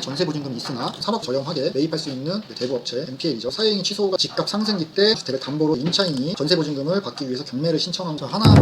전세 보증금이 있으나 3억 저렴하게 매입할 수 있는 그 대부업체 MPL이죠. 사회행위 취소가 집값 상승기 때 주택을 담보로 임차인이 전세 보증금을 받기 위해서 경매를 신청한 거 하나 1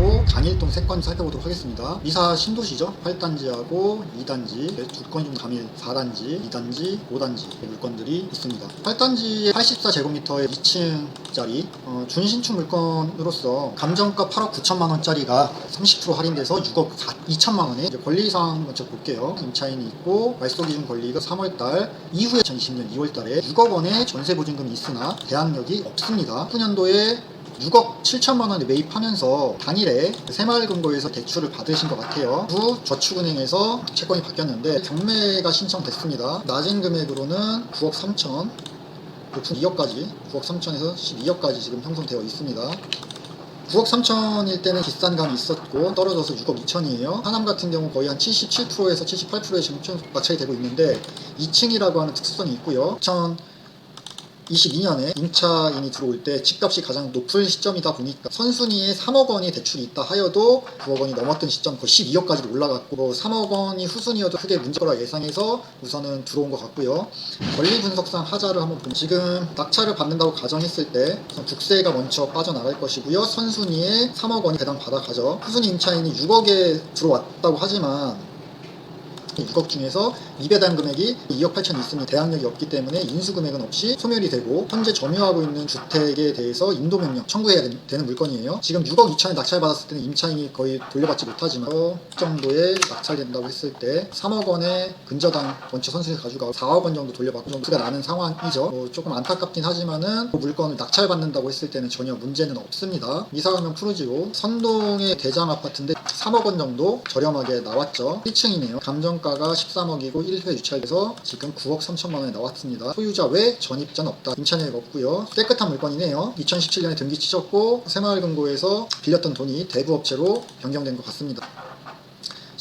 건하고 장일동 3건 살펴보도록 하겠습니다. 미사 신도시죠. 8단지하고 2단지 두 건이 좀 감일 4단지, 2단지, 5단지 물건들이 있습니다. 8단지에 84제곱미터의 2층짜리 어, 준신축 물건으로서 감정가 8억 9천만 원짜리가 30% 할인돼서 6억 2천만 원에 권리사항 먼저 볼게요. 임차인이 있고 말소 기준 권리가 3월달 이후에 2020년 2월달에 6억 원의 전세 보증금이 있으나 대항력이 없습니다. 9년도에 6억 7천만 원에 매입하면서 당일에 새마을금고에서 대출을 받으신 것 같아요. 후 저축은행에서 채권이 바뀌었는데 경매가 신청됐습니다. 낮은 금액으로는 9억 3천, 높은 2억까지 9억 3천에서 12억까지 지금 형성되어 있습니다. 9억 3천일 때는 비싼 감이 있었고 떨어져서 6억 2천이에요. 하남 같은 경우 거의 한 77%에서 78%에 지금 낙찰이 되고 있는데 2층이라고 하는 특수성이 있고요. 2022년에 임차인이 들어올 때 집값이 가장 높을 시점이다 보니까 선순위에 3억 원이 대출이 있다 하여도 9억 원이 넘었던 시점 거의 12억까지 올라갔고 뭐 3억 원이 후순위여도 크게 문제가 거라 예상해서 우선은 들어온 것 같고요. 권리 분석상 하자를 한번 보면 지금 낙찰을 받는다고 가정했을 때 우선 국세가 먼저 빠져나갈 것이고요. 선순위에 3억 원이 배당 받아가죠. 후순위 임차인이 6억에 들어왔다고 하지만 6억 중에서 미배당 금액이 2억 8천이 있으니 대항력이 없기 때문에 인수 금액은 없이 소멸이 되고 현재 점유하고 있는 주택에 대해서 인도 명령 청구해야 되- 되는 물건이에요. 지금 6억 2천에 낙찰 받았을 때는 임차인이 거의 돌려받지 못하지만 그 정도의 낙찰된다고 했을 때 3억 원의 근저당 원체 선수를 가져가고 4억 원 정도 돌려받고 정도가 나는 상황이죠. 뭐 조금 안타깝긴 하지만은 그 물건을 낙찰 받는다고 했을 때는 전혀 문제는 없습니다. 이사가면 푸르지오 선동의 대장 아파트인데 3억 원 정도 저렴하게 나왔죠. 1층이네요. 감정가 가 13억이고 1회 유찰돼서 지금 9억 3천만 원에 나왔습니다. 소유자 외 전입자는 없다. 임차인이 없고요. 깨끗한 물건이네요. 2017년에 등기 치셨고 새마을금고에서 빌렸던 돈이 대부업체로 변경된 것 같습니다.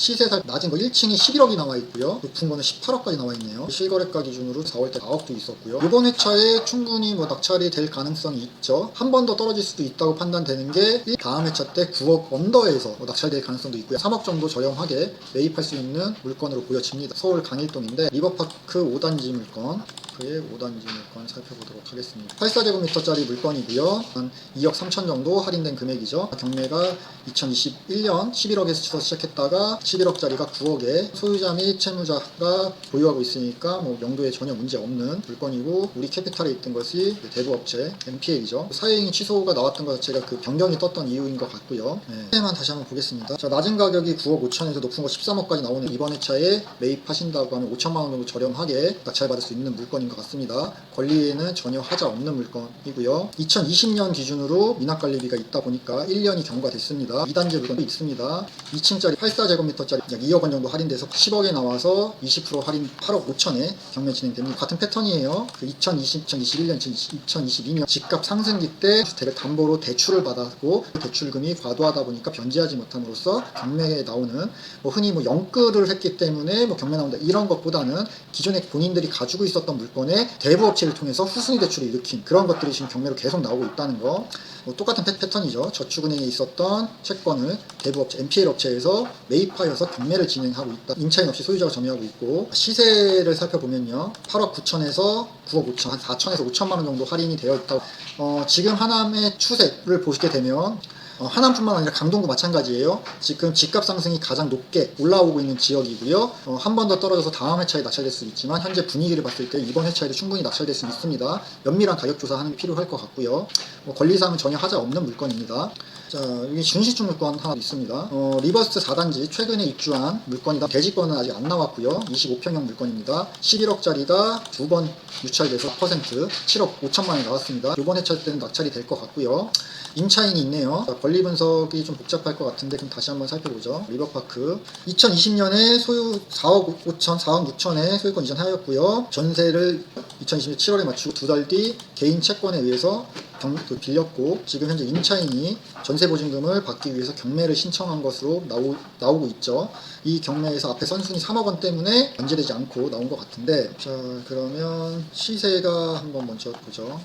시세가 낮은 거 1층이 11억이 나와 있고요. 높은 거는 18억까지 나와 있네요. 실거래가 기준으로 4월달 9억도 있었고요. 이번 회차에 충분히 뭐 낙찰이 될 가능성이 있죠. 한 번 더 떨어질 수도 있다고 판단되는 게 다음 회차 때 9억 언더에서 뭐 낙찰될 가능성도 있고요. 3억 정도 저렴하게 매입할 수 있는 물건으로 보여집니다. 서울 강일동인데 리버파크 5단지 물건 그의 5단지 물건 살펴보도록 하겠습니다. 84제곱미터짜리 물건이고요. 한 2억 3천 정도 할인된 금액이죠. 경매가 2021년 11억에서 시작했다가 11억짜리가 9억에 소유자 및 채무자가 보유하고 있으니까 뭐 명도에 전혀 문제 없는 물건이고 우리 캐피탈에 있던 것이 대부업체 MPL이죠. 사회행위 취소가 나왔던 것 자체가 그 변경이 떴던 이유인 것 같고요. 네. 만 다시 한번 보겠습니다. 자, 낮은 가격이 9억 5천에서 높은 거 13억까지 나오는 이번 회차에 매입하신다고 하면 5천만 원 정도 저렴하게 낙찰받을 수 있는 물건 인 것 같습니다. 권리에는 전혀 하자 없는 물건이고요. 2020년 기준으로 미납관리비가 있다 보니까 1년이 경과됐습니다. 2단계 물건도 있습니다. 2층짜리 84제곱미터짜리 약 2억 원 정도 할인돼서 10억에 나와서 20% 할인 8억 5천에 경매 진행됩니다. 같은 패턴이에요. 그 2020, 2021년, 2022년 집값 상승기 때 주택을 담보로 대출을 받았고 그 대출금이 과도하다 보니까 변제하지 못함으로써 경매에 나오는 뭐 흔히 뭐 영끌을 했기 때문에 뭐 경매 나온다 이런 것보다는 기존에 본인들이 가지고 있었던 물건 에 대부 업체를 통해서 후순위 대출을 일으킨 그런 것들이 지금 경매로 계속 나오고 있다는 거. 뭐 똑같은 패- 패턴이죠. 저축은행에 있었던 채권을 대부 업체, MPL 업체에서 매입하여서 경매를 진행하고 있다. 임차인 없이 소유자가 점유하고 있고 시세를 살펴보면요. 8억 9천에서 9억 5천, 한 4천에서 5천만 원 정도 할인이 되어 있다고. 어, 지금 하남의 추세를 보시게 되면 어, 하남뿐만 아니라 강동구 마찬가지예요. 지금 집값 상승이 가장 높게 올라오고 있는 지역이고요. 어, 한 번 더 떨어져서 다음 회차에 낙찰될 수 있지만 현재 분위기를 봤을 때 이번 회차에도 충분히 낙찰될 수 있습니다. 면밀한 가격 조사하는 게 필요할 것 같고요. 뭐 권리사항은 전혀 하자 없는 물건입니다. 자, 여기 준시중 물건 하나 있습니다. 어, 리버스 4단지 최근에 입주한 물건이다. 대지권은 아직 안 나왔고요. 25평형 물건입니다. 11억짜리가 두 번 유찰돼서 퍼센트 7억 5천만 원이 나왔습니다. 이번 회차 때는 낙찰이 될 것 같고요. 임차인이 있네요. 자, 권리 분석이 좀 복잡할 것 같은데 그럼 다시 한번 살펴보죠. 리버파크 2020년에 소유 4억 5천, 4억 6천에 소유권 이전하였고요. 전세를 2020년 7월에 맞추고 두 달 뒤 개인 채권에 의해서 경, 그 빌렸고 지금 현재 임차인이 전세 보증금을 받기 위해서 경매를 신청한 것으로 나오, 나오고 있죠. 이 경매에서 앞에 선순위 3억 원 때문에 변제되지 않고 나온 것 같은데 자 그러면 시세가 한번 먼저 보죠.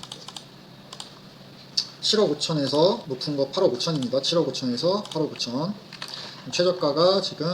7억 5천에서 높은 거 8억 5천입니다. 7억 5천에서 8억 5천. 최저가가 지금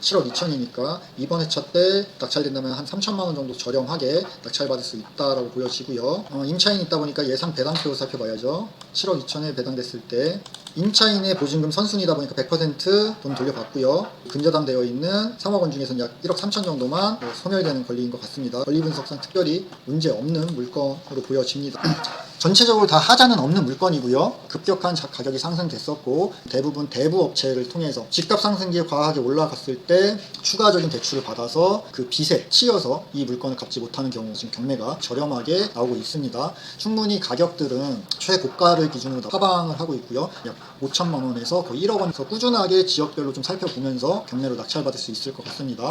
7억 2천이니까 이번 회차 때 낙찰된다면 한 3천만 원 정도 저렴하게 낙찰받을 수 있다라고 보여지고요. 어, 임차인이 있다 보니까 예상 배당표 살펴봐야죠. 7억 2천에 배당됐을 때 임차인의 보증금 선순이다 보니까 100%돈 돌려받고요. 근저당되어 있는 3억 원 중에서는 약 1억 3천 정도만 어, 소멸되는 권리인 것 같습니다. 권리 분석상 특별히 문제 없는 물건으로 보여집니다. 전체적으로 다 하자는 없는 물건이고요. 급격한 자- 가격이 상승됐었고 대부분 대부 업체를 통해서 집값 상승기에 과하게 올라갔을 때 추가적인 대출을 받아서 그 빚에 치여서 이 물건을 갚지 못하는 경우 지금 경매가 저렴하게 나오고 있습니다. 충분히 가격들은 최고가를 기준으로 하방을 하고 있고요. 약 5천만 원에서 거의 1억 원에서 꾸준하게 지역별로 좀 살펴보면서 경매로 낙찰받을 수 있을 것 같습니다.